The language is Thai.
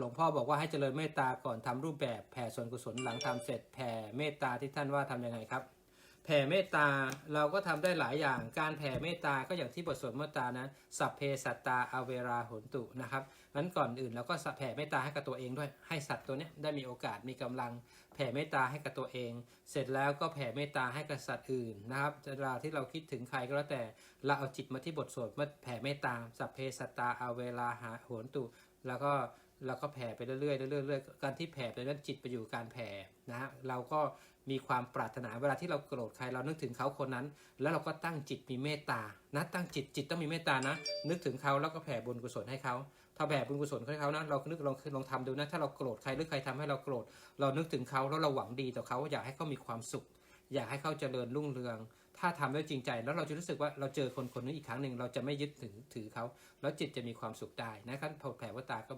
หลวงพ่อบอกว่าให้เจริญเมตตาก่อนทำรูปแบบแผ่ส่วนกุศลหลังทำเสร็จแผ่เมตตาที่ท่านว่าทำยังไงครับ แผ่เมตตาเราก็ทำได้หลายอย่าง การแผ่เมตตาก็อย่างที่บทสวดเมตตานะสัพเพสัตตาอเวราหนตุนะครับงั้นก่อนอื่นเราก็แผ่เมตตาให้กับตัวเองด้วย ให้สัตว์ตัวนี้ได้มีโอกาสมีกำลัง แผ่เมตตาให้กับตัวเอง เสร็จแล้วก็แผ่เมตตาให้กับสัตว์อื่นนะครับเวลาที่เราคิดถึงใครก็แล้วแต่เราเอาจิตมาที่บทสวดมื่อแผ่เมตตาสัพเพสัตตาอเวราหาโหนตุ แล้วก็ แล้วก็แผ่ไปเรื่อยๆเรื่อยๆเรื่อยๆการที่แผ่ไปนั้นจิตไปอยู่การแผ่นะฮะเราก็มีความปรารถนาเวลาที่เราโกรธใครเรานึกถึงเขาคนนั้น แล้วเราก็ตั้งจิตมีเมตตานะตั้งจิตจิตต้องมีเมตตานะ นึกถึงเขาแล้วก็แผ่บุญกุศลให้เขาถ้าแผ่บุญกุศลให้เขานะเรานึกลองลองทำดูนะถ้าเราโกรธใครหรือใครทำให้เราโกรธเรานึกถึงเขาแล้วเราหวังดีต่อเขาอยากให้เขามีความสุข อยากให้เขาเจริญรุ่งเรือง ถ้าทำด้วยจริงใจ แล้วเราจะรู้สึกว่าเราเจอคนคนนี้อีกครั้งหนึ่งเราจะไม่ยึดถือถือเขาแล้วจิตจะมีความสุขได้นะครับแผ่วตาก็